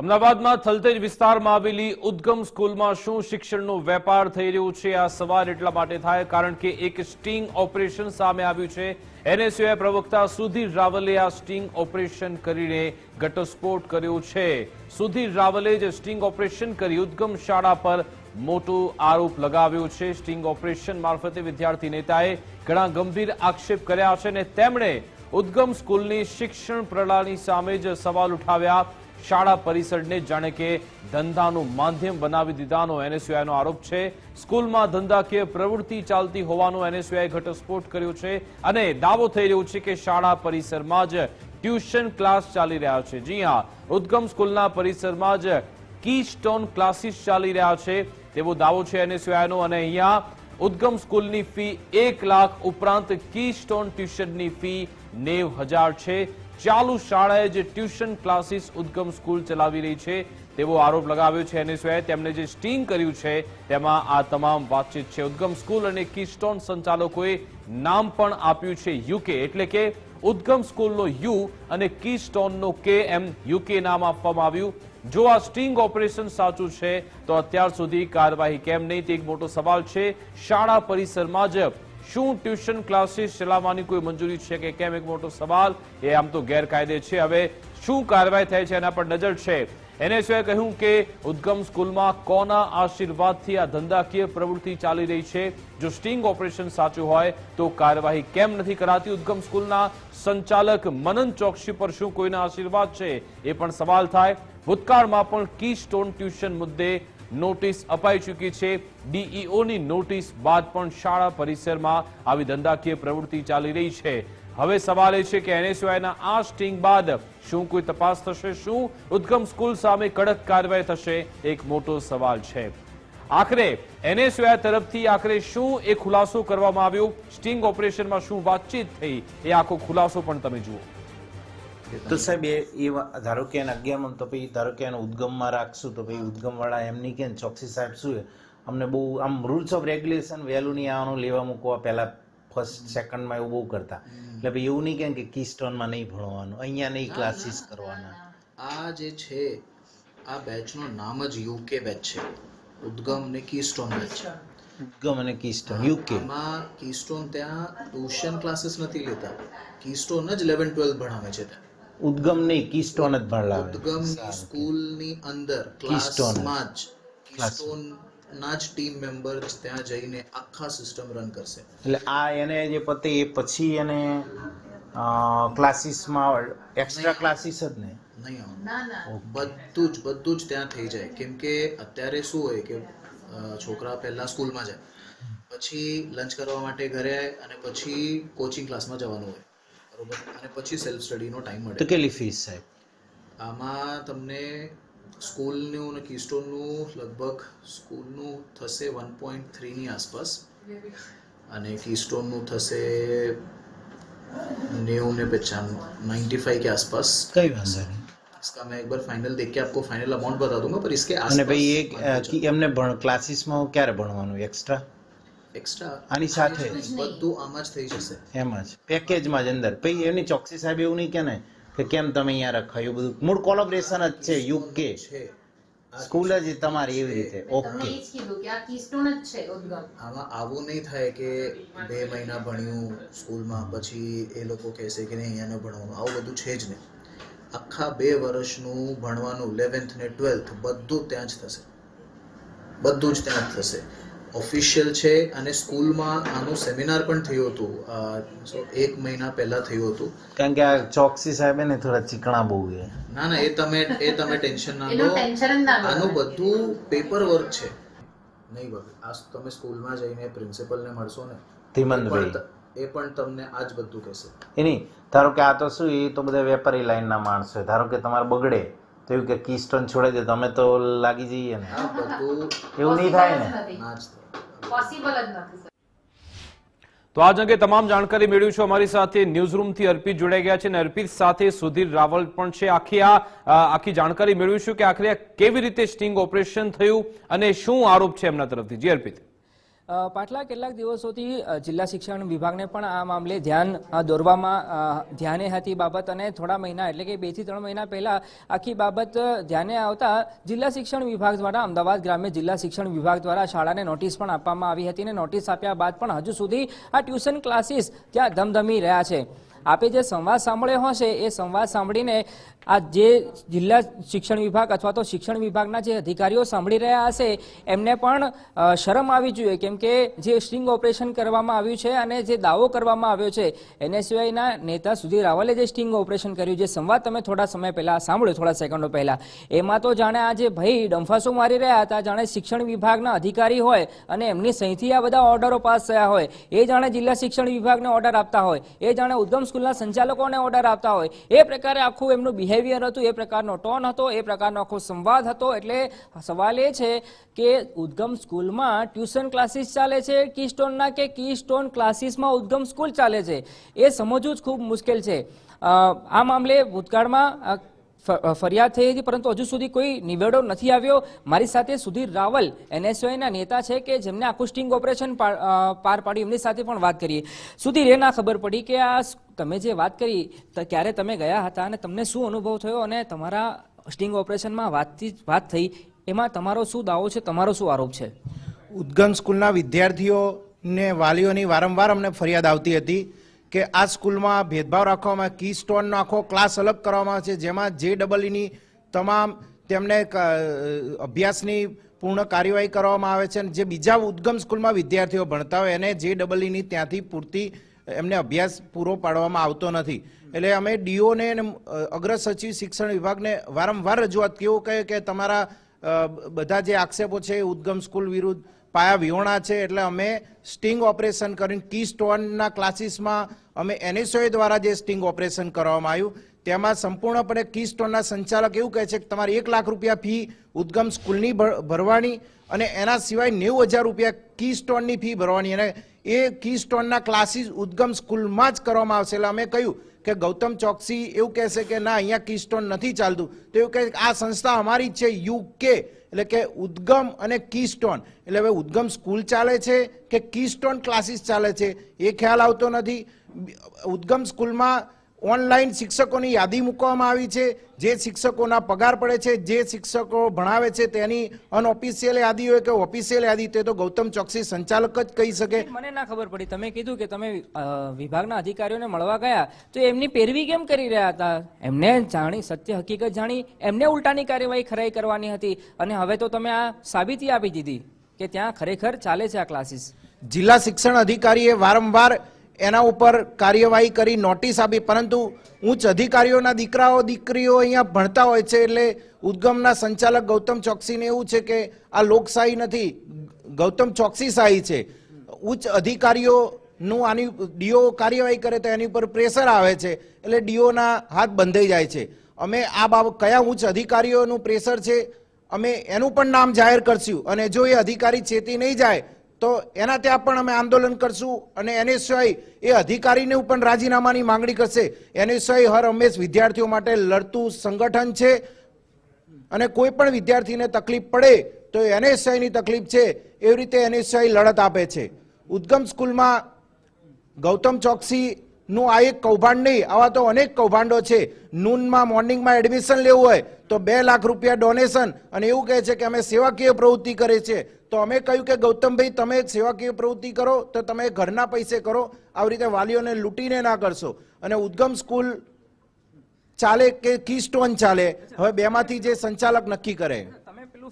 અમદાવાદમાં થલતેજ વિસ્તારમાં આવેલી ઉદ્ગમ સ્કૂલમાં શું શિક્ષણનો વેપાર થઈ રહ્યો છે? આ સવાલ એટલા માટે થાય કારણ કે એક સ્ટિંગ ઓપરેશન સામે આવ્યું છે. એનએસયુઆઈ પ્રવક્તા સુધીર રાવલે આ સ્ટિંગ ઓપરેશન કરીને ઘટસ્ફોટ કર્યો છે. સુધીર રાવલે જે સ્ટિંગ ઓપરેશન કરી ઉદ્ગમ શાળા પર મોટો આરોપ લગાવ્યો છે. સ્ટિંગ ઓપરેશન મારફતે વિદ્યાર્થી નેતાએ ઘણા ગંભીર આક્ષેપ કર્યા છે અને તેમણે ઉદ્ગમ સ્કૂલની શિક્ષણ પ્રણાલી સામે જ સવાલ ઉઠાવ્યા. શાળા પરિસરને જાણે કે ધંધાનું માધ્યમ બનાવી દીધાનો એનએસયુઆઈનો આરોપ છે. સ્કૂલમાં ધંધાકીય પ્રવૃત્તિ ચાલતી હોવાનો એનએસયુઆઈ ઘટસ્ફોટ કર્યો છે અને દાવો થઈ રહ્યો છે કે શાળા પરિસરમાં જ ટ્યુશન ક્લાસ ચાલી રહ્યા છે. જી હા, ઉદ્ગમ સ્કૂલના પરિસરમાં જ કી સ્ટોન ક્લાસીસ ચાલી રહ્યા છે તેવો દાવો છે એનએસયુઆઈનો અને અહીંયા ઉદ્ગમ સ્કૂલની ફી એક લાખ ઉપરાંત કી સ્ટોન ટ્યુશનની ફી નેવ હજાર છે. ચાલુ શાળાએ જે ટ્યુશન ક્લાસીસ ઉદ્ગમ સ્કૂલ ચલાવી રહી છે, તેવો આરોપ લગાવ્યો છે. એનએસયુએ તેમણે જે સ્ટિંગ કર્યું છે, તેમાં આ તમામ વાતચીત છે. ઉદ્ગમ સ્કૂલ અને કીસ્ટોન સંચાલકોએ નામ પણ આપ્યું છે યુકે એટલે કે ઉદ્ગમ સ્કૂલનો યુ અને કીસ્ટોનનો કે એમ યુકે નામ આપવામાં આવ્યું. જો આ સ્ટિંગ ઓપરેશન સાચું છે, તો અત્યાર સુધી કાર્યવાહી કેમ નહીં, તે એક મોટો સવાલ છે. શાળા પરિસરમાં જ શું ટ્યુશન ક્લાસીસ ચલાવવાની કોઈ મંજૂરી છે કે કેમ? એક મોટો સવાલ. એ આમ તો ગેરકાયદે છે. હવે શું કાર્યવાહી થાય છે એના પર નજર છે. એનએસઓએ કહ્યું કે ઉદ્ગમ સ્કૂલમાં કોના આશીર્વાદથી આ ધંધાકીય પ્રવૃત્તિ ચાલી રહી છે? જો સ્ટિંગ ઓપરેશન સાચું હોય તો કાર્યવાહી કેમ નથી કરાતી ઉદ્ગમ સ્કૂલના સંચાલક મનન ચોકસી પર શું કોઈના આશીર્વાદ છે? એ પણ સવાલ થાય. ભૂતકાળમાં પણ કી સ્ટોન ટ્યુશન મુદ્દે નોટિસ અપાઈ ચૂકી છે. ડીઈઓની નોટિસ બાદ પણ શાળા પરિસરમાં આવી ધંધાકીય પ્રવૃત્તિ ચાલી રહી છે. હવે સવાલ એ છે કે એનએસયુઆઈના આ સ્ટિંગ બાદ શું કોઈ તપાસ થશે? શું ઉદ્ગમ સ્કૂલ સામે કડક કાર્યવાહી થશે? એક મોટો સવાલ છે. આખરે એનએસયુઆઈ તરફથી આખરે શું એ ખુલાસો કરવામાં આવ્યો? સ્ટિંગ ઓપરેશનમાં શું વાતચીત થઈ? એ આખો ખુલાસો પણ તમે જુઓ. તો સાહેબ એ એ ધારો કે એને અગિયારમાં તો પછી ધારો કે એને ઉદ્ગમમાં રાખશું તો પછી ઉદ્ગમવાળા એમની કે ને ચોકસી સાહેબ શું અમને બહુ આમ રૂલ્સ ઓફ રેગ્યુલેશન વહેલું નહીં આવવાનું લેવા મૂકવા પહેલાં ફર્સ્ટ સેકન્ડમાં એવું બહુ કરતા. એટલે ભાઈ એવું નહીં કેમ કે કીસ્ટોનમાં નહીં ભણવાનું અહીંયા નહીં ક્લાસીસ કરવાના. આ જે છે આ બેચનું નામ જ યુકે બેચ છે. ઉદ્ગમ ને કીસ્ટોન બેચ છે ઉદ્ગમ અને કીસ્ટોન યુકે માં કીસ્ટોન ત્યાં ટ્યુશન ક્લાસીસ નથી લેતા. કીસ્ટોન જ 11 12 ભણાવે છે ત્યાં. ઉદ્ગમ નહીં કીસ્ટોન જ ભણાવે ઉદ્ગમની સ્કૂલની અંદર. ક્લાસમાં જ કીસ્ટોન ના જ ટીમ મેમ્બર ત્યાં જઈને આખા સિસ્ટમ રન કરશે. એટલે આ એને જે પતે એ પછી એને ક્લાસીસમાં એક્સ્ટ્રા ક્લાસીસ જ ને નહીં બધું જ બધું જ ત્યાં થઈ જાય. કેમ કે અત્યારે શું હોય કે છોકરા પહેલા સ્કૂલમાં જાય. પછી લંચ કરવા માટે ઘરે આવે અને પછી કોચિંગ ક્લાસમાં જવાનું હોય. બરોબર અને પછી સેલ્ફ સ્ટડીનો ટાઈમ તો મળે કેટલી ફીસ સાહેબ આમાં તમને સ્કૂલનું અને કીસ્ટોનનું લગભગ સ્કૂલનું થશે વન પોઈન્ટ થ્રીની આસપાસ અને કીસ્ટોનનું થશે नेव ने पचानवे नाइन्टी फाइव के आसपास કઈ વાંધો નહીં इसका मैं एक बार फाइनल देख के आपको फाइनल अमाउंट बता दूंगा पर इसके અને आसपास પછી એક અ, કી- એમને ભણ ક્લાસીસમાં ક્યારે ભણવાનું એક્સ્ટ્રા એક્સ્ટ્રા આની સાથે. બધું આમાં જ થઈ જશે. એમ જ. પેકેજમાં જ અંદર. પછી એની ચોકસી સાહેબ એવું નહીં કે ને કે કેમ તમે અહીંયા રખાયું બધું. મૂળ કોલોબરેશન જ છે યુકે. સ્કૂલ જ તમારી એવી રીતે. ઓકે આમાં આવું નહીં થાય કે બે મહિના ભણ્યું સ્કૂલમાં પછી એ લોકો કહેશે કે નહીં અહીંયા ભણવાનું. આવું બધું છે જ નહીં. આખા બે વર્ષનું ભણવાનું ઇલેવન્થ ને ટ્વેલ્થ બધું ત્યાં જ થશે. બધું જ ત્યાં જ થશે. ઓફિશિયલ છે અને સ્કૂલમાં આનું સેમિનાર પણ થયું હતું. એક મહિના પહેલા થયું હતું. કારણ કે આ ચોકસી સાહેબ ને થોડા ચીકણા બહુ છે. ના ના એ તમે એ તમે ટેન્શન ના લો. આનું બધું પેપર વર્ક છે. નહીં બાબુ આ તમે સ્કૂલમાં જઈને પ્રિન્સિપલને મળશો ને ધીમંતભાઈ પણ એ પણ તમને આ જ બધું કહેશે. એ નહીં ધારો કે આ તો શું એ તો બધા વેપારી લાઈનના માણસો છે. ધારો કે તમારે બગડે તો એવું કે કીસ્ટોન છોડાઈ દે તમે અમે તો લાગી જઈએ ને. બધું એવું નહીં થાય ને? ના જ થાય. પોસિબલ જ નથી તો આજ અંગે તમામ જાણકારી મેળવી છે. અમારી સાથે ન્યૂઝ રૂમથી અર્પિત જોડાઈ ગયા છે અને અર્પિત સાથે સુધીર રાવલ પણ છે. આખી આ આખી જાણકારી મેળવીશું કે આખરે કેવી રીતે સ્ટિંગ ઓપરેશન થયું અને શું આરોપ છે એમના તરફથી. જી, અર્પિત. પાછલા કેટલાક દિવસોથી જિલ્લા શિક્ષણ વિભાગને પણ આ મામલે ધ્યાન દોરવામાં ધ્યાને હતી બાબત અને થોડા મહિના એટલે કે બેથી ત્રણ મહિના પહેલા આખી બાબત ધ્યાને આવતા જિલ્લા શિક્ષણ વિભાગ દ્વારા, અમદાવાદ ગ્રામ્ય જિલ્લા શિક્ષણ વિભાગ દ્વારા શાળાને નોટિસ પણ આપવામાં આવી હતી અને નોટિસ આપ્યા બાદ પણ હજુ સુધી આ ટ્યુશન ક્લાસીસ ત્યાં ધમધમી રહ્યા છે. આપે જે સંવાદ સાંભળ્યો હશે, એ સંવાદ સાંભળીને આ જે જિલ્લા શિક્ષણ વિભાગ અથવા તો શિક્ષણ વિભાગના જે અધિકારીઓ સાંભળી રહ્યા હશે, એમને પણ શરમ આવી જોઈએ. કેમ કે જે સ્ટિંગ ઓપરેશન કરવામાં આવ્યું છે અને જે દાવો કરવામાં આવ્યો છે એનએસયુઆઈના નેતા સુધીર રાવલે જે સ્ટિંગ ઓપરેશન કર્યું, જે સંવાદ તમે થોડા સમય પહેલા સાંભળ્યો, થોડા સેકન્ડો પહેલા, એમાં તો જાણે આ જે ભાઈ ડંફાસો મારી રહ્યા હતા, જાણે શિક્ષણ વિભાગના અધિકારી હોય અને એમની સહીથી આ બધા ઓર્ડરો પાસ થયા હોય, એ જાણે જિલ્લા શિક્ષણ વિભાગને ઓર્ડર આપતા હોય, એ જાણે ઉદ્ગમ સ્કૂલના સંચાલકોને ઓર્ડર આપતા હોય, એ પ્રકારે આખું એમનું બિહેવિયર હતું, એ પ્રકારનો ટોન હતો, એ પ્રકારનો આખો સંવાદ હતો. એટલે સવાલ એ છે કે ઉદ્ગમ સ્કૂલમાં ટ્યુશન ક્લાસીસ ચાલે છે કી સ્ટોનના કે કી સ્ટોન ક્લાસીસમાં ઉદ્ગમ સ્કૂલ ચાલે છે? એ સમજવું જ ખૂબ મુશ્કેલ છે. આ મામલે ભૂતકાળમાં ફરિયાદ થઈ હતી, પરંતુ હજુ સુધી કોઈ નિવેડો નથી આવ્યો. મારી સાથે સુધીર રાવલ એનએસઓના નેતા છે કે જેમને આખું સ્ટિંગ ઓપરેશન પાર પાડ્યું, એમની સાથે પણ વાત કરીએ. સુધીર એ ના ખબર પડી કે આ તમે જે વાત કરી ક્યારે તમે ગયા હતા અને તમને શું અનુભવ થયો અને તમારા સ્ટિંગ ઓપરેશનમાં વાતથી વાત થઈ, એમાં તમારો શું દાવો છે, તમારો શું આરોપ છે? ઉદ્ગમ સ્કૂલના વિદ્યાર્થીઓને વાલીઓની વારંવાર અમને ફરિયાદ આવતી હતી. કે આ સ્કૂલમાં ભેદભાવ રાખવામાં કી સ્ટોનનો આખો ક્લાસ અલગ કરવામાં આવે છે, જેમાં જે ડબલઈની તમામ તેમને અભ્યાસની પૂર્ણ કાર્યવાહી કરવામાં આવે છે અને જે બીજા ઉદ્ગમ સ્કૂલમાં વિદ્યાર્થીઓ ભણતા હોય એને જે ડબલઈની ત્યાંથી પૂરતી એમને અભ્યાસ પૂરો પાડવામાં આવતો નથી. એટલે અમે ડીઓને અને અગ્ર સચિવ શિક્ષણ વિભાગને વારંવાર રજૂઆત કેવું કહે કે તમારા બધા જે આક્ષેપો છે ઉદ્ગમ સ્કૂલ વિરુદ્ધ પાયા વિહોણા છે એટલે અમે સ્ટિંગ ઓપરેશન કરીને કી સ્ટોનના ક્લાસીસમાં અમે એનએસઓએ દ્વારા જે સ્ટિંગ ઓપરેશન કરવામાં આવ્યું, તેમાં સંપૂર્ણપણે કી સ્ટોનના સંચાલક એવું કહે છે કે તમારે એક લાખ રૂપિયા ફી ઉદ્ગમ સ્કૂલની ભર- ભરવાની અને એના સિવાય નેવું હજાર રૂપિયા કી સ્ટોનની ફી ભરવાની અને એ કી સ્ટોનના ક્લાસીસ ઉદ્ગમ સ્કૂલમાં જ કરવામાં આવશે. એટલે અમે કહ્યું કે ગૌતમ ચોકસી એવું કહેશે કે ના, અહીંયા કી સ્ટોન નથી ચાલતું. તો એવું કહે આ સંસ્થા અમારી જ છે યુકે. એટલે કે ઉદ્ગમ અને કીસ્ટોન. એટલે હવે ઉદ્ગમ સ્કૂલ ચાલે છે કે કીસ્ટોન ક્લાસીસ ચાલે છે? એ ખ્યાલ આવતો નથી. ઉદ્ગમ સ્કૂલમાં ઓનલાઈન શિક્ષકોની યાદી મૂકવામાં આવી છે જે શિક્ષકોના પગાર પડે છે જે શિક્ષકો ભણાવે છે તેની અનઓફિશિયલ યાદી હોય કે ઓફિશિયલ યાદી તે તો ગૌતમ ચોકસી સંચાલક જ કહી શકે. મને ના ખબર પડી. તમે કીધું કે તમે વિભાગના અધિકારીઓને મળવા ગયા તો એમની પેરવી કેમ કરી રહ્યા હતા? એમને જાણી સત્ય હકીકત જાણી એમને ઉલટાની કાર્યવાહી ખરાઈ કરવાની હતી. અને હવે તો તમે આ સાબિતી આપી દીધી કે ત્યાં ખરેખર ચાલે છે આ ક્લાસીસ જિલ્લા શિક્ષણ અધિકારીએ વારંવાર એના ઉપર કાર્યવાહી કરી, નોટિસ આપી, પરંતુ ઉચ્ચ અધિકારીઓના દીકરાઓ, દીકરીઓ અહીંયા ભણતા હોય છે, એટલે ઉદ્ગમના સંચાલક ગૌતમ ચોકસીને એવું છે કે આ લોકશાહી નથી, ગૌતમ ચોકસી શાહી છે. ઉચ્ચ અધિકારીઓનું આની, ડીઓ કાર્યવાહી કરે તો એની ઉપર પ્રેશર આવે છે, એટલે ડીઓના હાથ બંધાઈ જાય છે. અમે આ બાબત, કયા ઉચ્ચ અધિકારીઓનું પ્રેશર છે, અમે એનું પણ નામ જાહેર કરશું. અને જો એ અધિકારી ચેતી નહીં જાય તો એના ત્યાં પણ અમે આંદોલન કરશું અને એને સિવાય એ અધિકારીને પણ રાજીનામાની માંગણી કરશે. એને સિવાય હર હંમેશ વિદ્યાર્થીઓ માટે લડતું સંગઠન છે. અને કોઈ પણ વિદ્યાર્થીને તકલીફ પડે તો એનએસઆઈની તકલીફ છે. એવી રીતે એને સિવાય લડત આપે છે. ઉદ્ગમ સ્કૂલમાં ગૌતમ ચોકસીનું આ એક કૌભાંડ નહીં, આવા તો અનેક કૌભાંડો છે. નૂનમાં, મોર્નિંગમાં એડમિશન લેવું હોય તો બે લાખ રૂપિયા ડોનેશન અને એવું કહે છે કે અમે સેવાકીય પ્રવૃત્તિ કરે છે. તો અમે કહ્યું કે, ગૌતમભાઈ, તમે સેવાકીય પ્રવૃત્તિ કરો, તો તમે ઘરના પૈસે કરો, આવી રીતે વાલીઓને લૂંટીને ના કરશો. અને ઉદ્ગમ સ્કૂલ ચાલે કે કી સ્ટોન ચાલે, હવે બેમાંથી જે સંચાલક નક્કી કરે.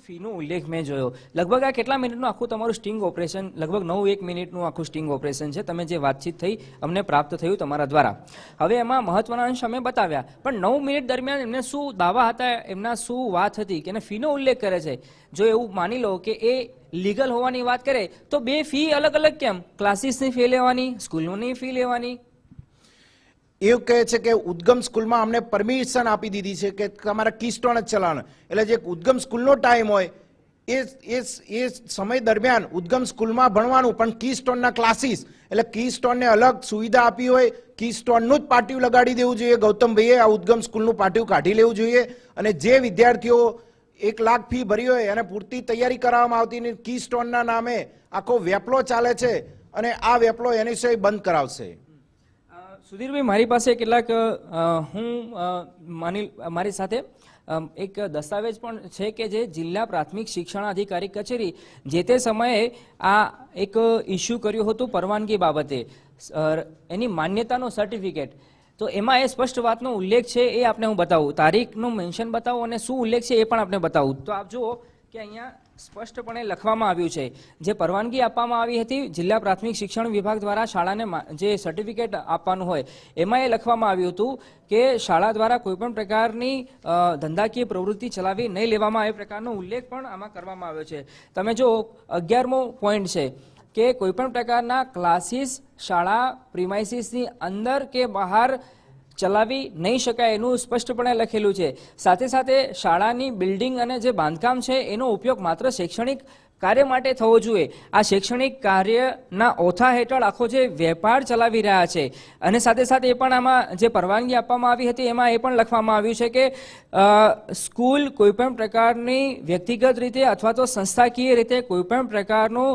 ફીનો ઉલ્લેખ મેં જોયો. લગભગ આ કેટલા મિનિટનું આખું તમારું સ્ટિંગ ઓપરેશન લગભગ નવ એક મિનિટનું આખું સ્ટિંગ ઓપરેશન છે. તમે જે વાતચીત થઈ, અમને પ્રાપ્ત થયું તમારા દ્વારા. હવે એમાં મહત્વના અંશ અમે બતાવ્યા. પણ નવ મિનિટ દરમિયાન એમને શું દાવા હતા, એમના શું વાત હતી કે એને ફીનો ઉલ્લેખ કરે છે? જો એવું માની લો કે એ લીગલ હોવાની વાત કરે, તો બે ફી અલગ અલગ કેમ ક્લાસીસની ફી લેવાની સ્કૂલોની ફી લેવાની એવું કહે છે કે ઉદ્ગમ સ્કૂલમાં અમને પરમિશન આપી દીધી છે કે તમારા કીસ્ટોન જ ચલાવણ એટલે જે ઉદ્ગમ સ્કૂલનો ટાઈમ હોય, એ એ એ સમય દરમિયાન ઉદ્ગમ સ્કૂલમાં ભણવાનું, પણ કી સ્ટોનના ક્લાસીસ. એટલે કી સ્ટોનને અલગ સુવિધા આપી હોય કી સ્ટોનનું જ પાટિયું લગાડી દેવું જોઈએ. ગૌતમભાઈએ આ ઉદ્ગમ સ્કૂલનું પાટિયું કાઢી લેવું જોઈએ. અને જે વિદ્યાર્થીઓ એક લાખ ફી ભરી હોય અને પૂરતી તૈયારી કરાવવામાં આવતી ને કી સ્ટોનના નામે આખો વેપલો ચાલે છે અને આ વેપલો એની સિવાય બંધ કરાવશે. સુધીરભાઈ, મારી પાસે કેટલાક હું માની, મારી સાથે એક દસ્તાવેજ પણ છે કે જે જિલ્લા પ્રાથમિક શિક્ષણ અધિકારી કચેરી જે તે સમયે આ એક ઇસ્યુ કર્યું હતું પરવાનગી બાબતે. એની માન્યતાનો સર્ટિફિકેટ. તો એમાં એ સ્પષ્ટ વાતનો ઉલ્લેખ છે એ આપને હું બતાવું. તારીખનું મેન્શન બતાવું અને શું ઉલ્લેખ છે એ પણ આપને બતાવું. તો આપ જુઓ કે અહીંયા સ્પષ્ટપણે લખવામાં આવ્યું છે. જે પરવાનગી આપવામાં આવી હતી, જિલ્લા પ્રાથમિક શિક્ષણ વિભાગ દ્વારા શાળાને જે સર્ટિફિકેટ આપવાનું હોય, એમાં એ લખવામાં આવ્યું હતું કે શાળા દ્વારા કોઈપણ પ્રકારની ધંધાકીય પ્રવૃત્તિ ચલાવી નહીં લેવામાં આવે પ્રકારનો ઉલ્લેખ પણ આમાં કરવામાં આવ્યો છે. તમે જો અગિયારમો પોઈન્ટ છે કે કોઈપણ પ્રકારના ક્લાસીસ શાળા, પ્રિમાઇસીસની અંદર કે બહાર ચલાવી નહીં શકાય એનું સ્પષ્ટપણે લખેલું છે. સાથે સાથે શાળાની બિલ્ડિંગ અને જે બાંધકામ છે, એનો ઉપયોગ માત્ર શૈક્ષણિક કાર્ય માટે થવો જોઈએ. આ શૈક્ષણિક કાર્યના ઓથા હેઠળ આખો જે વેપાર ચલાવી રહ્યા છે અને સાથે સાથે એ પણ આમાં જે પરવાનગી આપવામાં આવી હતી, એમાં એ પણ લખવામાં આવ્યું છે કે સ્કૂલ કોઈપણ પ્રકારની વ્યક્તિગત રીતે અથવા તો સંસ્થાકીય રીતે કોઈપણ પ્રકારનું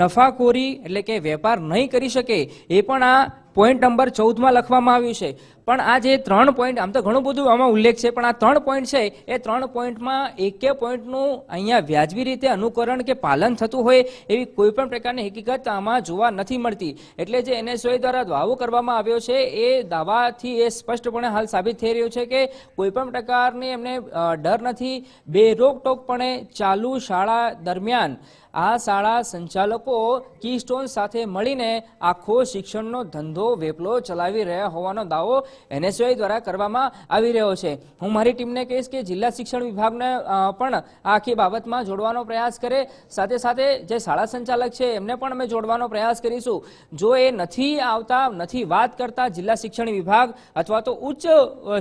નફાખોરી એટલે કે વેપાર નહીં કરી શકે એ પણ આ પોઈન્ટ નંબર ચૌદમાં લખવામાં આવ્યું છે. પણ આ જે ત્રણ પોઈન્ટ આમ તો ઘણું બધું આમાં ઉલ્લેખ છે, પણ આ ત્રણ પોઈન્ટ છે, એ ત્રણ પોઈન્ટમાં એકે પોઈન્ટનું અહીંયા વ્યાજબી રીતે અનુકરણ કે પાલન થતું હોય એવી કોઈ પણ પ્રકારની હકીકત આમાં જોવા નથી મળતી. એટલે જે એનએસઓએ દ્વારા દાવો કરવામાં આવ્યો છે, એ દાવાથી એ સ્પષ્ટપણે હાલ સાબિત થઈ રહ્યું છે કે કોઈ પણ પ્રકારની એમને ડર નથી. બે રોકટોકપણે ચાલુ શાળા દરમિયાન આ શાળા સંચાલકો કીસ્ટોન સાથે મળીને આખો શિક્ષણનો ધંધો વેપલો ચલાવી રહ્યા હોવાનો દાવો એનએસઓઆઈ દ્વારા કરવામાં આવી રહ્યો છે. હું મારી ટીમને કહીશ કે જિલ્લા શિક્ષણ વિભાગને પણ આખી બાબતમાં જોડવાનો પ્રયાસ કરે. સાથે સાથે જે શાળા સંચાલક છે, એમને પણ અમે જોડવાનો પ્રયાસ કરીશું. જો એ નથી આવતા, નથી વાત કરતા જિલ્લા શિક્ષણ વિભાગ અથવા તો ઉચ્ચ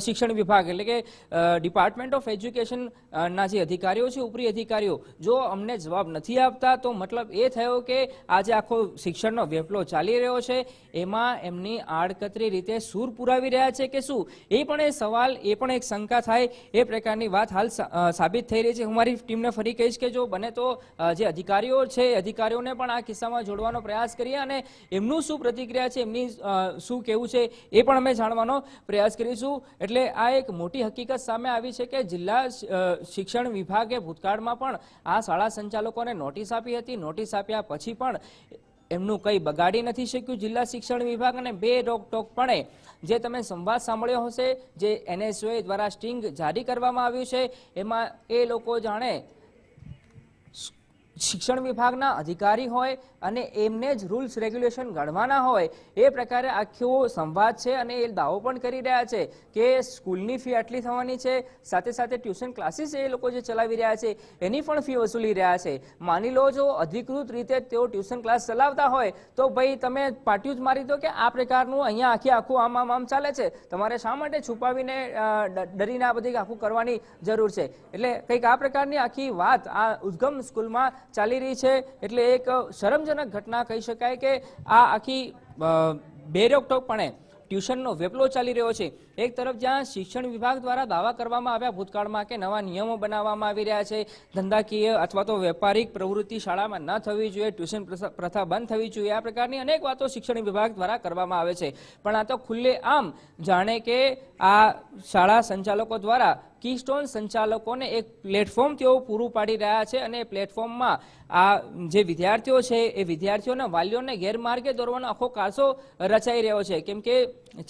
શિક્ષણ વિભાગ એટલે કે ડિપાર્ટમેન્ટ ઓફ એજ્યુકેશનના જે અધિકારીઓ છે, ઉપરી અધિકારીઓ, જો અમને જવાબ નથી આપતા તો મતલબ એ થયો કે આજે આખો શિક્ષણનો વેપલો ચાલી રહ્યો છે. એમાં એમની આડકતરી રીતે સૂર પુરાવી રહ્યા છે કે શું? એ પણ એ સવાલ, એ પણ એક શંકા થાય, એ પ્રકારની વાત હાલ સાબિત થઈ રહી છે. હું મારી ટીમને ફરી કહીશ કે જો બને તો જે અધિકારીઓ છે અધિકારીઓને પણ આ કિસ્સામાં જોડવાનો પ્રયાસ કરીએ અને એમનું શું પ્રતિક્રિયા છે, એમની શું કહેવું છે, એ પણ અમે જાણવાનો પ્રયાસ કરીશું. એટલે આ એક મોટી હકીકત સામે આવી છે કે જિલ્લા શિક્ષણ વિભાગે ભૂતકાળમાં પણ આ શાળા સંચાલકોને નોટિસ આપી હતી. નોટિસ આપ્યા પછી પણ એમનું કંઈ બગાડી નથી શક્યું. જિલ્લા શિક્ષણ વિભાગ અને બે રોકટોકપણે જે તમે સંવાદ સાંભળ્યો હશે, જે એનએસઓએ દ્વારા સ્ટિંગ જારી કરવામાં આવ્યું છે, એમાં એ લોકો જાણે શિક્ષણ વિભાગના અધિકારી હોય અને એમને જ રૂલ્સ, રેગ્યુલેશન ઘડવાના હોય, એ પ્રકારે આખો સંવાદ છે અને એ દાવો પણ કરી રહ્યા છે કે સ્કૂલની ફી આટલી થવાની છે. સાથે સાથે ટ્યુશન ક્લાસીસ એ લોકો જે ચલાવી રહ્યા છે, એની પણ ફી વસૂલી રહ્યા છે. માની લો જો અધિકૃત રીતે તેઓ ટ્યુશન ક્લાસ ચલાવતા હોય, તો ભાઈ તમે પાટિયું જ મારી દો કે આ પ્રકારનું અહીંયા આખી આખું આમ આમ આમ ચાલે છે. તમારે શા માટે છુપાવીને ડરીને આ બધી આખું કરવાની જરૂર છે? એટલે કંઈક આ પ્રકારની આખી વાત આ ઉદ્ગમ સ્કૂલમાં ચાલી રહી છે એટલે એક શરમજનક ઘટના કહી શકાય કે આ આખી બેરોકટોકપણે ટ્યુશનનો વેપલો ચાલી રહ્યો છે. એક તરફ જ્યાં શિક્ષણ વિભાગ દ્વારા દાવા કરવામાં આવ્યા ભૂતકાળમાં કે નવા નિયમો બનાવવામાં આવી રહ્યા છે, ધંધાકીય અથવા તો વેપારિક પ્રવૃત્તિ શાળામાં ન થવી જોઈએ, ટ્યુશન પ્રથા- બંધ થવી જોઈએ, આ પ્રકારની અનેક વાતો શિક્ષણ વિભાગ દ્વારા કરવામાં આવે છે. પણ આ તો ખુલ્લે આમ જાણે કે આ શાળા સંચાલકો દ્વારા કીસ્ટોન સંચાલકોને એક પ્લેટફોર્મ તેઓ પૂરું પાડી રહ્યા છે અને પ્લેટફોર્મમાં આ જે વિદ્યાર્થીઓ છે, એ વિદ્યાર્થીઓના વાલીઓને ગેરમાર્ગે દોરવાનો આખો કારસો રચાઈ રહ્યો છે. કેમ કે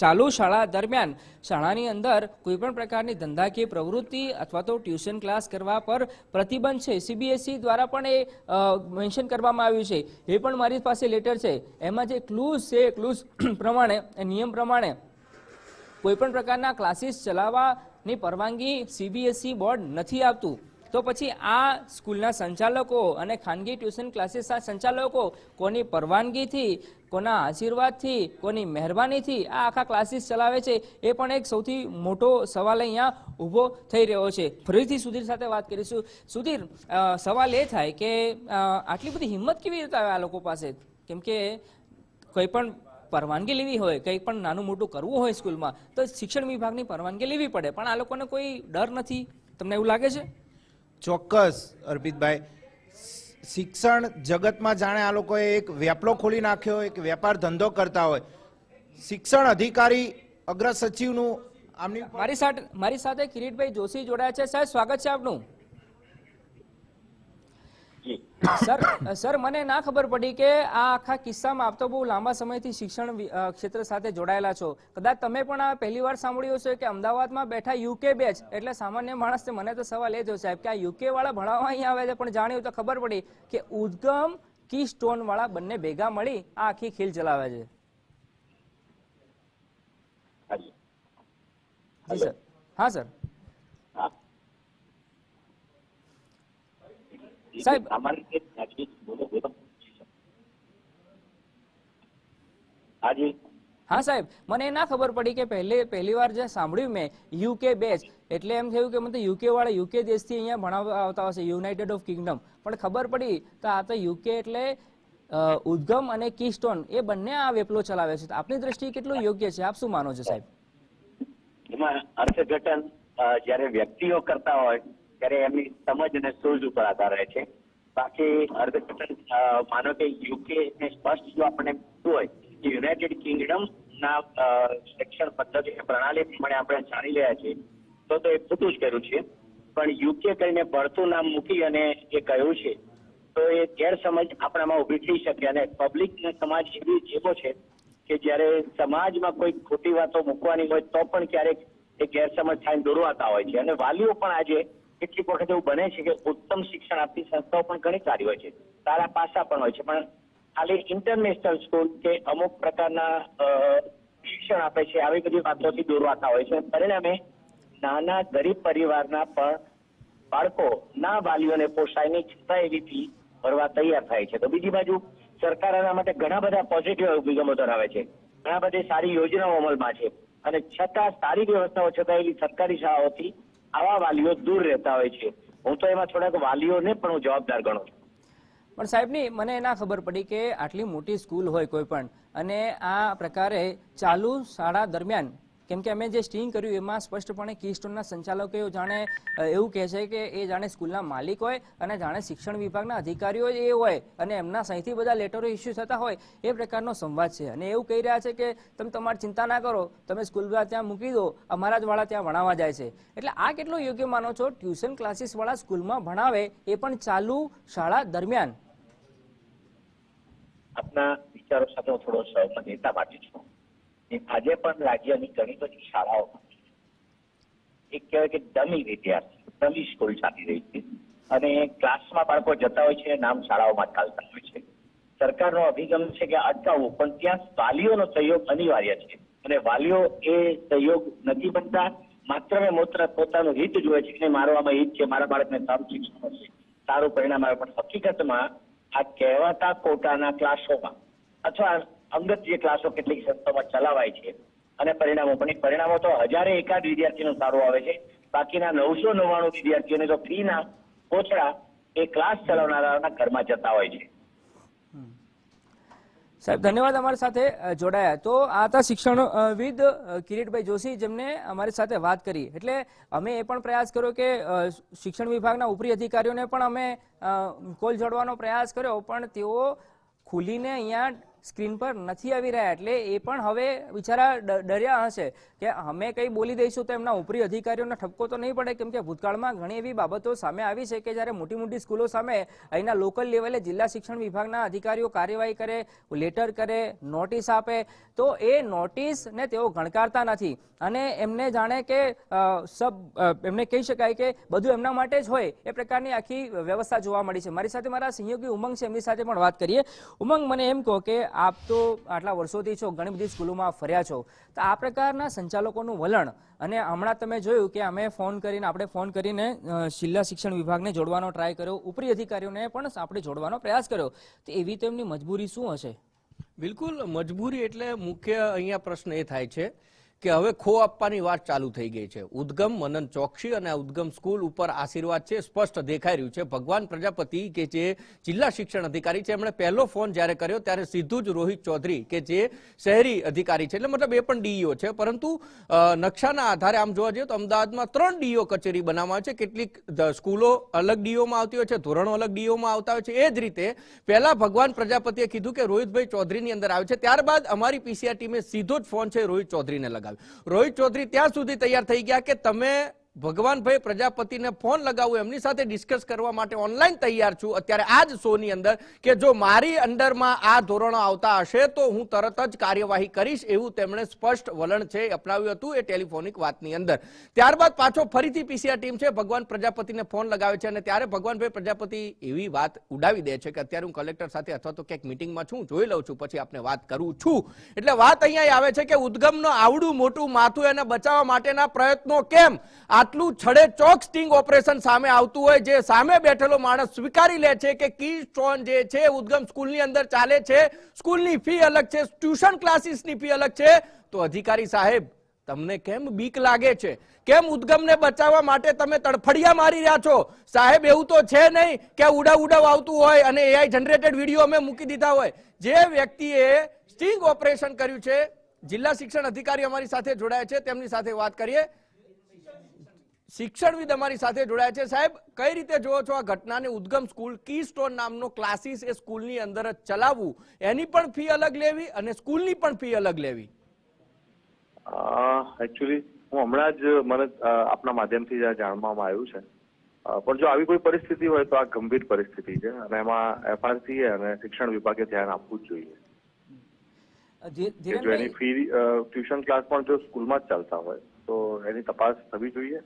ચાલુ શાળા દરમિયાન શાળાની અંદર કોઈપણ પ્રકારની ધંધાકીય પ્રવૃત્તિ અથવા તો ટ્યુશન ક્લાસ કરવા પર પ્રતિબંધ છે. સીબીએસઈ દ્વારા પણ એ મેન્શન કરવામાં આવ્યું છે. એ પણ મારી પાસે લેટર છે. એમાં જે ક્લૂઝ છે ક્લૂઝ પ્રમાણે નિયમ પ્રમાણે કોઈપણ પ્રકારના ક્લાસીસ ચલાવવાની પરવાનગી સીબીએસઈ બોર્ડ નથી આપતું. તો પછી આ સ્કૂલના સંચાલકો અને ખાનગી ટ્યુશન ક્લાસીસના સંચાલકો કોની પરવાનગીથી, કોના આશીર્વાદથી, કોની મહેરબાનીથી આ આખા ક્લાસીસ ચલાવે છે, એ પણ એક સૌથી મોટો સવાલ અહીંયા ઊભો થઈ રહ્યો છે. ફરીથી સુધીર સાથે વાત કરીશું. સુધીર સવાલ એ થાય કે આટલી બધી હિંમત કેવી રીતે આવે આ લોકો પાસે? કેમ કે કોઈ પણ પરવાનગી લેવી હોય કંઈક પણ નાનું મોટું કરવું હોય સ્કૂલમાં તો શિક્ષણ વિભાગની પરવાનગી લેવી પડે. પણ આ લોકોને કોઈ ડર નથી? તમને એવું લાગે છે? ચોક્કસ અર્પિતભાઈ. શિક્ષણ જગતમાં જાણે આ લોકોએ એક વેપલો ખોલી નાખ્યો હોય કે વેપાર ધંધો કરતા હોય. શિક્ષણ અધિકારી અગ્ર સચિવનું આમની મારી સાથે મારી સાથે કિરીટભાઈ જોશી જોડાયા છે. સાહેબ સ્વાગત છે આપનું. સર સર મને ના ખબર પડી કે આ આખા કિસ્સામાં આપ તો બહુ લાંબા સમયથી શિક્ષણ ક્ષેત્ર સાથે જોડાયેલા છો. કદાચ તમે પણ આ પહેલી વાર સાંભળ્યું હશે કે અમદાવાદમાં બેઠા યુકે બેચ એટલે સામાન્ય માણસને મને તો સવાલ એ થયો સાહેબ કે આ યુકે વાળા ભણાવવા અહીંયા આવે છે પણ જાણ્યું તો ખબર પડી કે ઉદ્ગમ કી સ્ટોન વાળા બંને ભેગા મળી આ આખી ખીલ ચલાવે છે. જી સર. હા સર. સાહેબ હા સાહેબ. મને ના ખબર પડી કે પહેલે પહેલી વાર જે સાંભળ્યું મેં યુકે બેચ એટલે એમ થયું કે મને યુકે વાળા યુકે દેશથી અહીંયા ભણાવવા આવતા હશે યુનાઇટેડ ઓફ કિંગડમ પણ ખબર પડી તો આ તો યુકે એટલે ઉદ્ગમ અને કીસ્ટોન એ બંને આ વેપલો ચલાવે છે. આપની દ્રષ્ટિએ કેટલું યોગ્ય છે? આપ શું માનો છો સાહેબ? એમાં અર્થઘટન જ્યારે વ્યક્તિઓ કરતા હોય ત્યારે એમની સમજ અને સૂઝ ઉપર આધાર રહે છે. બાકી અર્થઘટન માનો કે યુકે ને સ્પષ્ટ જો આપણને હોય કે યુનાઇટેડ કિંગડમ ના શિક્ષણ પદ્ધતિ પ્રણાલી પ્રમાણે આપણે જાણી રહ્યા છીએ, તો તો એ ખોટું જ કર્યું છે. પણ યુકે કરીને ભરતું નામ મૂકી અને એ કહ્યું છે, તો એ ગેરસમજ આપણામાં ઊભી થઈ શકે અને પબ્લિક ને સમાજ એવી એવો છે કે જ્યારે સમાજમાં કોઈ ખોટી વાતો મૂકવાની હોય તો પણ ક્યારેક એ ગેરસમજ થાય દોરવાતા હોય છે. અને વાલીઓ પણ આજે કેટલીક વખત એવું બને છે કે ઉત્તમ શિક્ષણ આપતી સંસ્થાઓ પણ ઘણી સારી હોય છે. સારા પાસા પણ હોય છે. પણ ખાલી ઇન્ટરનેશનલ સ્કૂલ કે અમુક પ્રકારના શિક્ષણ આપે છે, આવી બધી વાતોથી દોરવાતા હોય છે. પરિણામે નાના ગરીબ પરિવારના પણ બાળકો ના વાલીઓને પોસાય નહીં છતાં એવી ફી ભરવા તૈયાર થાય છે. તો બીજી બાજુ સરકાર એના માટે ઘણા બધા પોઝિટિવ અભિગમો ધરાવે છે. ઘણા બધી સારી યોજનાઓ અમલમાં છે. અને છતાં સારી વ્યવસ્થાઓ છતાં એવી સરકારી શાળાઓથી આવા વાલીઓ દૂર રહેતા હોય છે. હું તો એમાં થોડાક વાલીઓને પણ હું જવાબદાર ગણું છું. પણ સાહેબની, મને ના ખબર પડી કે આટલી મોટી સ્કૂલ હોય કોઈ પણ. અને આ પ્રકારે ચાલુ શાળા દરમિયાન કેમ કે અમે જે સ્ટિંગ કર્યું એમાં સ્પષ્ટપણે કીસ્ટોનના સંચાલકો જાણે એવું કહે છે કે એ જાણે સ્કૂલના માલિક હોય અને જાણે શિક્ષણ વિભાગના અધિકારીઓ એ હોય અને એમના સહીથી બધા લેટરો ઇસ્યુ થતા હોય એ પ્રકારનો સંવાદ છે. અને એવું કહી રહ્યા છે કે તમે તમારી ચિંતા ના કરો, તમે સ્કૂલમાં ત્યાં મૂકી દો, અમારા જ વાળા ત્યાં ભણાવવા જાય છે. એટલે આ કેટલું યોગ્ય માનો છો? ટ્યુશન ક્લાસીસ વાળા સ્કૂલમાં ભણાવે એ પણ ચાલુ શાળા દરમિયાન. આપના વિચારો સાથે થોડો સહમત માટે છું. આજે પણ રાજ્યની ઘણી બધી શાળાઓમાં એક કહેવાય કે ડમી વિદ્યાર્થી ડમી સ્કૂલ ચાલી રહી છે. અને ક્લાસમાં બાળકો જતા હોય છે, નામ શાળાઓમાં ચાલતા હોય છે. સરકારનો અભિગમ છે કે અટકાવવું, પણ ત્યાં વાલીઓનો સહયોગ અનિવાર્ય છે. અને વાલીઓ એ સહયોગ નથી બનતા, માત્ર ને માત્ર પોતાનું હિત જોવે છે કે મારો આમાં હિત છે, મારા બાળકને સારું શિક્ષણ મળશે સારું પરિણામ આવે, પણ હકીકતમાં આ કહેવાતા કોટાના ક્લાસોમાં અથવા અંગત ક્લાસો કેટલીક સંસ્થાઓમાં ચલાવાય છે. અને પરિણામો, પણ પરિણામો તો હજારે એકાદ વિદ્યાર્થીનું સારું આવે છે. બાકીના નવસો નવ્વાણું વિદ્યાર્થીઓને તો ફીના ઓછડા એ ક્લાસ ચલાવનારાના ઘરમાં જતા હોય છે. સાહેબ, ધન્યવાદ અમારી સાથે જોડાયા. તો આ હતા શિક્ષણવિદ કિરીટભાઈ જોશી, જેમને અમારી સાથે વાત કરી. એટલે અમે એ પણ પ્રયાસ કર્યો કે શિક્ષણ વિભાગના ઉપરી અધિકારીઓને પણ અમે કોલ જોડવાનો પ્રયાસ કર્યો, પણ તેઓ ખુલીને અહીંયા સ્ક્રીન પર નથી આવી રહ્યા એટલે એ પણ હવે બિચારા ડર્યા હશે કે અમે કંઈ બોલી દઈશું તો એમના ઉપરી અધિકારીઓને ઠપકો તો નહીં પડે, કેમ કે ભૂતકાળમાં ઘણી એવી બાબતો સામે આવી છે કે જ્યારે મોટી મોટી સ્કૂલો સામે અહીંના લોકલ લેવલે જિલ્લા શિક્ષણ વિભાગના અધિકારીઓ કાર્યવાહી કરે, લેટર કરે, નોટિસ આપે, તો એ નોટિસને તેઓ ગણકારતા નથી. અને એમને જાણે કે સબ એમને કહી શકાય કે બધું એમના માટે જ હોય એ પ્રકારની આખી વ્યવસ્થા જોવા મળી છે. મારી સાથે મારા સહયોગી ઉમંગ છે, એમની સાથે પણ વાત કરીએ. ઉમંગ, મને એમ કહો કે આપ તો આટલા વર્ષોથી છો, ઘણી બધી સ્કૂલોમાં ફર્યા છો. તો આ પ્રકારના સંચાલકોનું વલણ અને હમણાં તમે જોયું કે અમે ફોન કરીને, આપણે ફોન કરીને જિલ્લા શિક્ષણ વિભાગને જોડવાનો ટ્રાય કર્યો. ઉપરી અધિકારીઓને પણ આપણે જોડવાનો પ્રયાસ કર્યો. તો એવી તેમની મજબૂરી શું હશે? બિલકુલ, મજબૂરી એટલે મુખ્ય અહીંયા પ્રશ્ન એ થાય છે કે હવે ખો આપવાની વાત ચાલુ થઈ ગઈ છે. ઉદ્ગમ મનન ચોકસી અને ઉદ્ગમ સ્કૂલ ઉપર આશીર્વાદ છે, સ્પષ્ટ દેખાઈ રહ્યું છે. ભગવાન પ્રજાપતિ કે જે જિલ્લા શિક્ષણ અધિકારી છે, એમણે પહેલો ફોન જ્યારે કર્યો ત્યારે સીધું જ રોહિત ચૌધરી કે જે શહેરી અધિકારી છે, એટલે મતલબ એ પણ ડીઈઓ છે. પરંતુ નકશાના આધારે આમ જોવા જઈએ તો અમદાવાદમાં ત્રણ ડીઓ કચેરી બનાવવામાં આવે છે. કેટલીક સ્કૂલો અલગ ડીઓમાં આવતી હોય છે, ધોરણો અલગ ડીઓમાં આવતા હોય છે. એ જ રીતે પહેલા ભગવાન પ્રજાપતિએ કીધું કે રોહિતભાઈ ચૌધરીની અંદર આવે છે. ત્યારબાદ અમારી પીસીઆર ટીમે સીધો જ ફોન છે રોહિત ચૌધરીને લગાવ્યો રોહિત ચૌધરી ત્યાં સુધી તૈયાર થઈ ગયા કે તમે ભગવાનભાઈ પ્રજાપતિને ફોન લગાવું એમની સાથે ડિસ્કસ કરવા માટે ઓનલાઈન તૈયાર છું. અત્યારે આ જ શોની અંદર કે જો મારી અંડરમાં આ ધોરણો આવતા હશે, તો હું તરત જ કાર્યવાહી કરીશ એવું તેમણે સ્પષ્ટ વલણ છે અપનાવ્યું હતું એ ટેલિફોનિક વાતની અંદર. ત્યારબાદ પાછો ફરીથી પીસીઆર ટીમ છે, ભગવાન પ્રજાપતિને ફોન લગાવે છે અને ત્યારે ભગવાનભાઈ પ્રજાપતિ એવી વાત ઉડાવી દે છે કે અત્યારે હું કલેક્ટર સાથે અથવા તો ક્યાંક મિટિંગમાં છું, જોઈ લઉં છું, પછી આપને વાત કરું છું. એટલે વાત અહીંયા આવે છે કે ઉદ્ગમનો આવડું મોટું માથું એને બચાવવા માટેના પ્રયત્નો કેમ? આટલું છડે ચોક સ્ટિંગ ઓપરેશન સામે આવતું હોય, જે સામે બેઠેલો માણસ સ્વીકારી લે છે કે કી સ્ટોન જે છે, ઉદ્ગમ સ્કૂલની અંદર ચાલે છે. સ્કૂલની ફી અલગ છે, ટ્યુશન ક્લાસીસની ફી અલગ છે. તો અધિકારી સાહેબ, તમને કેમ બીક લાગે છે? કેમ ઉદ્ગમને બચાવવા માટે તમે તડફડિયા મારી રહ્યા છો? સાહેબ, એવું તો છે નહીં કે ઉડાવ ઉડાવ આવતું હોય અને એઆઈ જનરેટેડ વીડિયો અમે મૂકી દીધા હોય. જે વ્યક્તિએ સ્ટિંગ ઓપરેશન કર્યું છે, જિલ્લા શિક્ષણ અધિકારી અમારી સાથે જોડાયા છે, તેમની સાથે વાત કરીએ. શિક્ષણવિદ અમારી સાથે જોડાયા છે. સાહેબ કઈ રીતે જોવો છો આ ઘટનાને? ઉદ્ગમ સ્કૂલ કી સ્ટોન નામનો ક્લાસીસ એ સ્કૂલની અંદર જ ચલાવવું. એની પણ ફી અલગ લેવી અને સ્કૂલની પણ ફી અલગ લેવી. એકચ્યુઅલી હું હમણાં જ મને આપના માધ્યમથી જાણવામાં આવ્યું છે. પણ જો આવી કોઈ પરિસ્થિતિ હોય તો આ ગંભીર પરિસ્થિતિ છે અને એમાં એફઆરસી અને શિક્ષણ વિભાગે ધ્યાન આપવું જ જોઈએ. જો એની ફી ટ્યુશન ક્લાસ પણ જો સ્કૂલમાં જ ચાલતા હોય તો એની તપાસ થવી જોઈએ.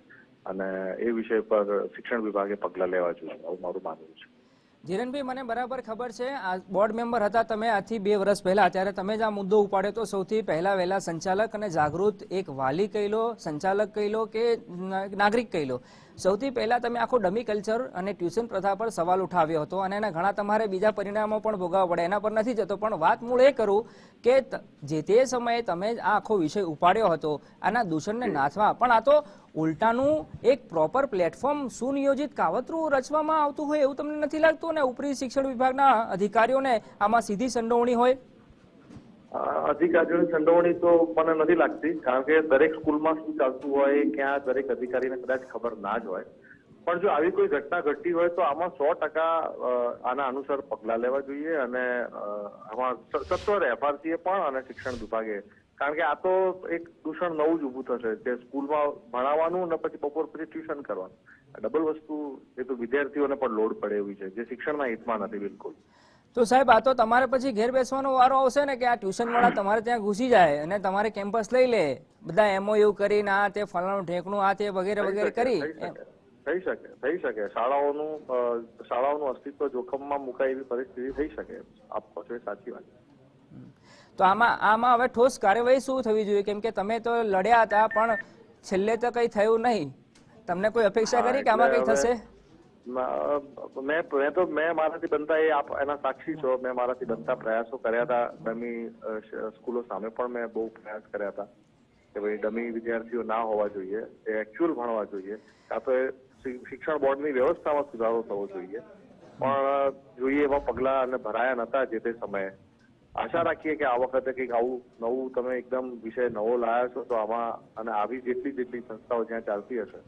અને એ વિષય પર શિક્ષણ વિભાગે પગલાં લેવા જોઈએ, આવું મારું માનવું છે. ધીરેનભાઈ મને બરાબર ખબર છે, આ બોર્ડ મેમ્બર હતા તમે આથી બે વર્ષ પહેલા, ત્યારે તમે જ આ મુદ્દો ઉપાડ્યો તો સૌથી પહેલા વહેલા સંચાલક અને જાગૃત એક વાલી કહી લો સંચાલક કહી લો કે નાગરિક કહી લો સૌથી પહેલા તમે આખો ડમી કલ્ચર અને ટ્યુશન પ્રથા પર સવાલ ઉઠાવ્યો હતો અને એના ઘણા તમારે બીજા પરિણામો પણ ભોગવવા પડે. એના પર નથી જતો, પણ વાત મૂળ એ કરું કે જે તે સમયે તમે આ આખો વિષય ઉપાડ્યો હતો, આના દૂષણને નાથવા. પણ આ તો ઉલટાનું એક પ્રોપર પ્લેટફોર્મ સુનિયોજિત કાવતરું રચવામાં આવતું હોય એવું તમને નથી લાગતું? અને ઉપરી શિક્ષણ વિભાગના અધિકારીઓને આમાં સીધી સંડોવણી હોય? અધિકારીઓની સંડોવણી તો મને નથી લાગતી, કારણ કે દરેક સ્કૂલમાં શું ચાલતું હોય, ક્યાં દરેક અધિકારીને કદાચ ખબર ના જ હોય. પણ જો આવી કોઈ ઘટના ઘટતી હોય તો આમાં સો ટકા આના અનુસાર પગલાં લેવા જોઈએ અને આમાં સત્વરે એફઆરસીએ પણ અને શિક્ષણ વિભાગે. કારણ કે આ તો એક દૂષણ નવું જ ઊભું થશે, જે સ્કૂલમાં ભણાવવાનું અને પછી બપોર પછી ટ્યુશન કરવાનું. ડબલ વસ્તુ, એ તો વિદ્યાર્થીઓને પણ લોડ પડે એવી છે, જે શિક્ષણના હિતમાં નથી બિલકુલ. તો સાહેબ આ તો તમારે પછી ઘેર બેસવાનો વારો આવશે ને કે આ ટ્યુશન વાળા તમારે ત્યાં ઘૂસી જાય અને તમારે કેમ્પસ લઈ લે બધા એમઓયુ કરીને આ તે ફલાણું ઠેકણું આ તે વગેરે વગેરે કરી. થઈ શકે થઈ શકે શાળાઓનું શાળાઓનું અસ્તિત્વ જોખમમાં મુકાય એવી પરિસ્થિતિ થઈ શકે. આપ કહો છો સાચી વાત. તો આમાં આમાં હવે ઠોસ કાર્યવાહી શું થવી જોઈએ? કેમ કે તમે તો લડ્યા હતા પણ છેલ્લે તો કઈ થયું નહીં. તમને કોઈ અપેક્ષા કરી કે આમાં કઈ થશે? મ- મેં તો, મેં મારાથી બનતા એ આપ, એના સાક્ષી છો. મેં મારાથી બનતા પ્રયાસો કર્યા હતા. ડમી સ્કૂલો સામે પણ મેં બહુ પ્રયાસ કર્યા હતા કે ભાઈ ડમી વિદ્યાર્થીઓ ના હોવા જોઈએ, એ એકચ્યુઅલ ભણવા જોઈએ. કાં તો એ શિક્ષણ બોર્ડની વ્યવસ્થામાં સુધારો થવો જોઈએ. પણ જોઈએ એવા પગલાં અને ભરાયા નતા જે તે સમયે. આશા રાખીએ કે આ વખતે કંઈક આવું નવું તમે એકદમ વિષય નવો લાયા છો તો આમાં અને આવી જેટલી જેટલી સંસ્થાઓ જ્યાં ચાલતી હશે,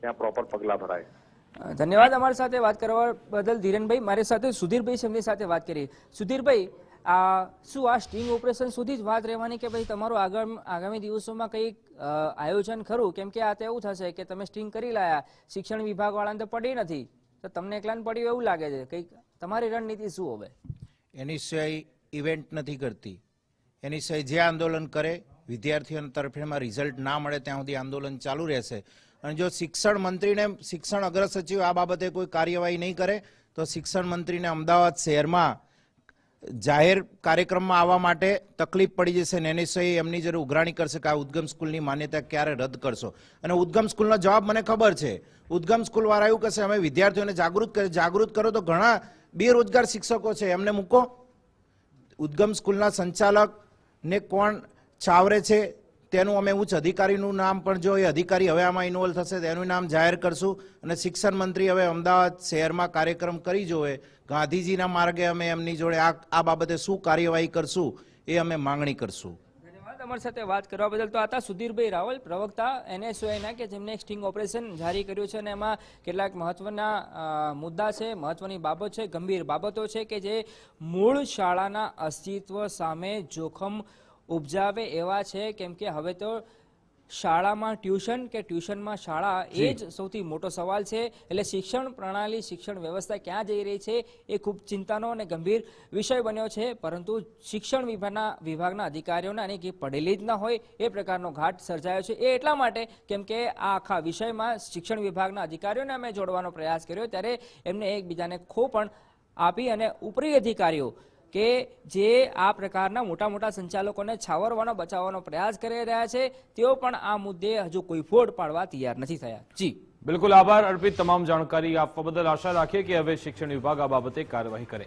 ત્યાં પ્રોપર પગલાં ભરાય. ધન્યવાદ અમારી સાથે વાત કરવા બદલ ધીરેનભાઈ. મારી સાથે સુધીરભાઈ છે, એમની સાથે વાત કરી. સુધીરભાઈ આ શું આ સ્ટિંગ ઓપરેશન સુધી જ વાત રહેવાની કે ભાઈ તમારું આગળ આગામી દિવસોમાં કંઈક આયોજન ખરું? કેમ કે આ તો એવું થશે કે તમે સ્ટિંગ કરી લાયા શિક્ષણ વિભાગ વાળાને તો પડી નથી. તો તમને એકલાને પડ્યું એવું લાગે છે? કંઈક તમારી રણનીતિ શું હવે? એની સિવાય ઇવેન્ટ નથી કરતી. એની સિવાય જે આંદોલન કરે વિદ્યાર્થીઓના તરફેણમાં રિઝલ્ટ ના મળે ત્યાં સુધી આંદોલન ચાલુ રહેશે. અને જો શિક્ષણ મંત્રીને, શિક્ષણ અગ્ર સચિવ આ બાબતે કોઈ કાર્યવાહી નહીં કરે, તો શિક્ષણ મંત્રીને અમદાવાદ શહેરમાં જાહેર કાર્યક્રમમાં આવવા માટે તકલીફ પડી જશે ને એની સહી એમની જ્યારે ઉઘરાણી કરશે કે આ ઉદ્ગમ સ્કૂલની માન્યતા ક્યારે રદ કરશો. અને ઉદ્ગમ સ્કૂલનો જવાબ મને ખબર છે. ઉદ્ગમ સ્કૂલવાળા એવું કહેશે, અમે વિદ્યાર્થીઓને જાગૃત કરે, જાગૃત કરો તો ઘણા બેરોજગાર શિક્ષકો છે. એમને મૂકો. ઉદ્ગમ સ્કૂલના સંચાલક ને કોણ ચાવરે છે? તેનું અમે ઉચ્ચ અધિકારીનું નામ પણ જો એ અધિકારી હવે આમાં ઇન્વોલ્વ થશે તેનું નામ જાહેર કરશું. અને શિક્ષણ મંત્રી હવે અમદાવાદ શહેરમાં કાર્યક્રમ કરી જોવે. ગાંધીજીના માર્ગે અમે એમની જોડે આ આ બાબતે શું કાર્યવાહી કરશું એ અમે માંગણી કરશું. તમારી સાથે વાત કરવા બદલ તો હતા સુધીરભાઈ રાવલ, પ્રવક્તા એનએસઓના કે જેમને એક સ્ટિંગ ઓપરેશન જારી કર્યું છે અને એમાં કેટલાક મહત્વના મુદ્દા છે, મહત્વની બાબત છે, ગંભીર બાબતો છે કે જે મૂળ શાળાના અસ્તિત્વ સામે જોખમ ઉપજાવે એવા છે કેમ કે હવે તો શાળામાં ટ્યુશન કે ટ્યુશનમાં શાળા એ જ સૌથી મોટો સવાલ છે. એટલે શિક્ષણ પ્રણાલી શિક્ષણ વ્યવસ્થા ક્યાં જઈ રહી છે એ ખૂબ ચિંતાનો અને ગંભીર વિષય બન્યો છે. પરંતુ શિક્ષણ વિભાગના વિભાગના અધિકારીઓને આની કે પડેલી જ ના હોય એ પ્રકારનો ઘાટ સર્જાયો છે. એ એટલા માટે કેમ કે આ આખા વિષયમાં શિક્ષણ વિભાગના અધિકારીઓને અમે જોડવાનો પ્રયાસ કર્યો. ત્યારે એમને એકબીજાને ખો પણ આપી અને ઉપરી અધિકારીઓ કે જે આ પ્રકારના મોટા મોટા સંચાલકોને છાવરવાનો, બચાવવાનો પ્રયાસ કરી રહ્યા છે, તેઓ પણ આ મુદ્દે હજુ કોઈ ફોડ પાડવા તૈયાર નથી થયા. જી. બિલકુલ આભાર અર્પિત તમામ જાણકારી આપવા બદલ આશા રાખીએ કે હવે શિક્ષણ વિભાગ આ બાબતે કાર્યવાહી કરે.